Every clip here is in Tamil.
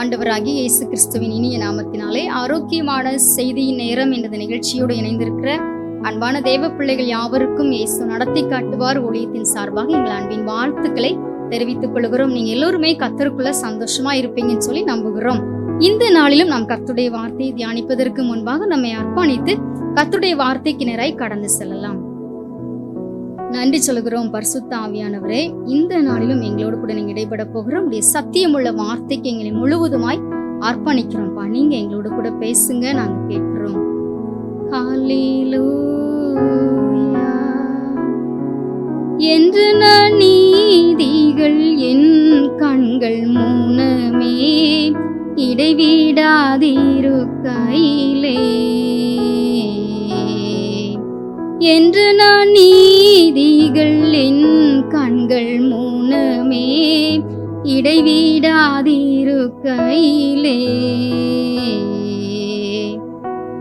ஆண்டவராகிய இயேசு கிறிஸ்துவின் இனிய நாமத்தினாலே ஆரோக்கியமான செய்தியின் நேரம் என்ற நிகழ்ச்சியோடு இணைந்திருக்கிற அன்பான தேவ பிள்ளைகள் யாவருக்கும் இயேசு நடத்தி காட்டுவார் ஊழியத்தின் சார்பாக எங்கள் அன்பின் வாழ்த்துக்களை தெரிவித்துக் கொள்கிறோம். நீங்க எல்லோருமே கத்தருக்குள்ள சந்தோஷமா இருப்பீங்கன்னு சொல்லி நம்புகிறோம். இந்த நாளிலும் நாம் கர்த்துடைய வார்த்தையை தியானிப்பதற்கு முன்பாக நம்மை அர்ப்பணித்து கர்த்துடைய வார்த்தைக்கு நேராய் கடந்து செல்லலாம். நன்றி சொல்கிறோம் பரிசுத்த ஆவியானவரே. இந்த நாளிலும் எங்களோடு கூட நீங்க இடைபட போகிறோம் உடைய சத்தியமுள்ள வார்த்தைக்கு எங்களை முழுவதுமாய் அர்ப்பணிக்கிறோம்ப்பா. நீங்க எங்களோட கூட பேசுங்க நாங்க கேட்கிறோம். என்று நான் நீதிகள் என் கண்கள் மூனமே இடைவிடாதிருக்கையிலே. என்று நான் நீ கண்கள் மூனமே இடைவிடாதிருக்கையிலே.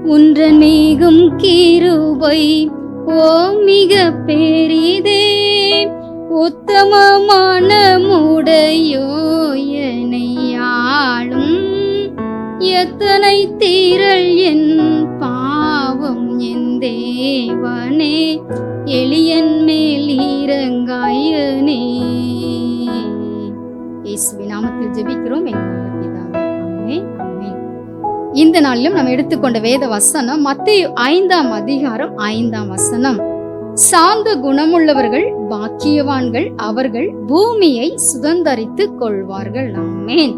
உன்றன் மிகும் கிருபை ஓ மிக பெரிதே. உத்தமமான முடையோ என்னையாளும் எத்தனை தீரல் என் பா என் தேவனே எளியன் மேல் இறங்காயனே. நாமத்தில் ஜெபிக்கிறோம். இந்த நாளிலும் நாம் எடுத்துக்கொண்ட வேத வசனம் மத்திய ஐந்தாம் அதிகாரம் ஐந்தாம் வசனம். சாந்த குணமுள்ளவர்கள் பாக்கியவான்கள் அவர்கள் பூமியை சுதந்தரித்து கொள்வார்கள். ஆமேன்.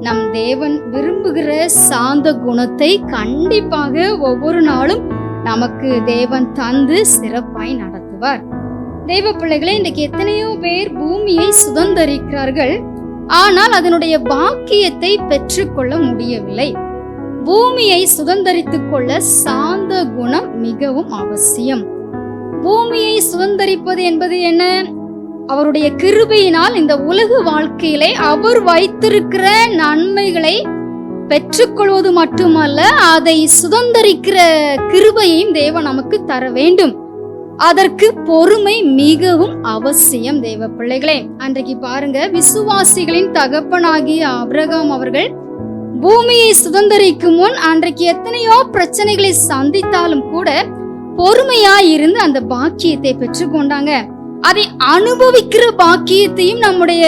நம் தேவன் விரும்புகிற சாந்த குணத்தை கண்டிப்பாக ஒவ்வொரு நாளும் நமக்கு தேவன் தந்து சிறப்பாய் நடத்துவார். தெய்வ பிள்ளைகளே இன்றைக்கு எத்தனையோ பேர் பூமியை சுதந்தரிக்கிறார்கள். ஆனால் அதனுடைய பாக்கியத்தை பெற்றுக்கொள்ள முடியவில்லை. பூமியை சுதந்திரித்துக் கொள்ள சாந்த குணம் மிகவும் அவசியம். பூமியை சுதந்தரிப்பது என்பது என்ன? அவருடைய கிருபையினால் இந்த உலக வாழ்க்கையிலே அவர் வைத்திருக்கிற நன்மைகளை பெற்றுக்கொள்வது மட்டுமல்ல அதை சுதந்தரிக்கிற கிருபையையும் தேவன் நமக்கு தர வேண்டும். அதற்கு பொறுமை மிகவும் அவசியம் தேவ பிள்ளைகளே. அன்றைக்கு பாருங்க விசுவாசிகளின் தகப்பனாகிய அப்ரகாம் அவர்கள் பூமியை சுதந்தரிக்கும் முன் அன்றைக்கு எத்தனையோ பிரச்சனைகளை சந்தித்தாலும் கூட பொறுமையா இருந்து அந்த பாக்கியத்தை பெற்றுக்கொண்டாங்க. அதை அனுபவிக்கிற பாக்கியத்தையும் நம்முடைய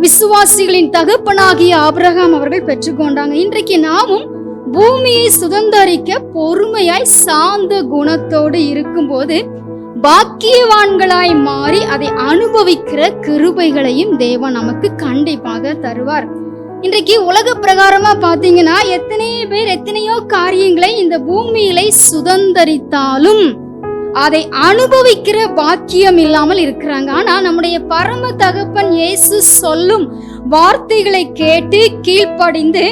விசுவாசிகளின் தகப்பனாகிய ஆபிரகாம் அவர்கள் பெற்றுக்கொண்டாங்க. இன்றைக்கு நாமும் பூமியை சுதந்தரிக்க பொறுமையாய் சாந்த குணத்தோடு இருக்கும்போது பாக்கியவான்களாய் மாறி அதை அனுபவிக்கிற கிருபைகளையும் தேவன் நமக்கு கண்டிப்பாக தருவார். இன்றைக்கு உலக பிரகாரமா பாத்தீங்கன்னா எத்தனையோ பேர் எத்தனையோ காரியங்களை இந்த பூமியிலை சுதந்தரித்தாலும் அதை அனுபவிக்கிற பாக்கியம் இல்லாமல் இருக்கிறாங்க. ஆனா நம்முடைய பரம தகப்பன் இயேசு சொல்லும் வார்த்தைகளை கேட்டு கீழ்ப்படிந்து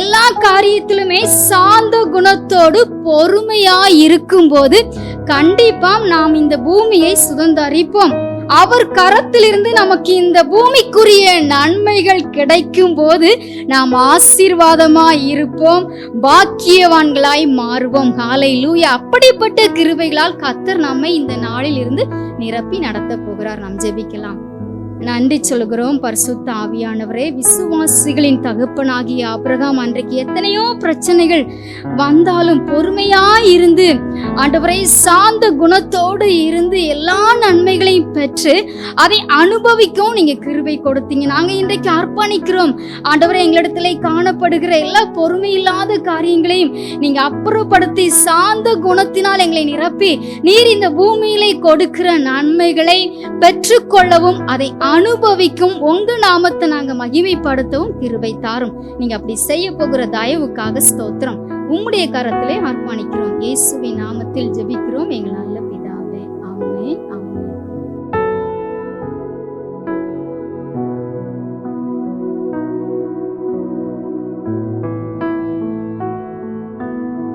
எல்லா காரியத்திலுமே சாந்த குணத்தோடு பொறுமையா இருக்கும்போது கண்டிப்பா நாம் இந்த பூமியை சுதந்தரிப்போம். அவர் கரத்திலிருந்து நமக்கு இந்த பூமிக்குரிய நன்மைகள் கிடைக்கும் போது நாம் ஆசீர்வாதமாய் இருப்போம் பாக்கியவான்களாய் மாறுவோம். காலை லூயா அப்படிப்பட்ட கிருபைகளால் கத்தர் நம்மை இந்த நாளில் இருந்து நிரப்பி நடத்த போகிறார். நாம் ஜெபிக்கலாம். நன்றி சொல்கிறோம் பரிசுத்த ஆவியானவரே விசுவாசிகளின் தகப்பனாகிய அப்ரகாம் அன்றைக்கு எத்தனையோ பிரச்சனைகள் வந்தாலும் பொறுமையாய் இருந்து ஆண்டவரை சார்ந்த குணத்தோடு இருந்து எல்லா நன்மைகளையும் பெற்று அதை அனுபவிக்கவும் நீங்க கிருபை கொடுத்தீங்க. நாங்க இன்றைக்கு அர்ப்பணிக்கிறோம். ஆண்டவரை எங்களிடத்துல காணப்படுகிற எல்லா பொறுமை இல்லாத காரியங்களையும் நீங்க அப்புறப்படுத்தி சார்ந்த குணத்தினால் எங்களை நிரப்பி நீர் இந்த பூமியிலே கொடுக்கிற நன்மைகளை பெற்றுக்கொள்ளவும் அதை அனுபவிக்கும் உங்க நாமத்தை நாங்க மகிமைப்படுத்தவும் கிருபை தாரும். நீங்க அப்படி செய்ய போகிற தயவுக்காக ஸ்தோத்திரம். உம்முடைய கரத்திலே அர்ப்பணிக்கிறோம். இயேசுவின் நாமத்தில் ஜெபிக்கிறோம். எங்களால்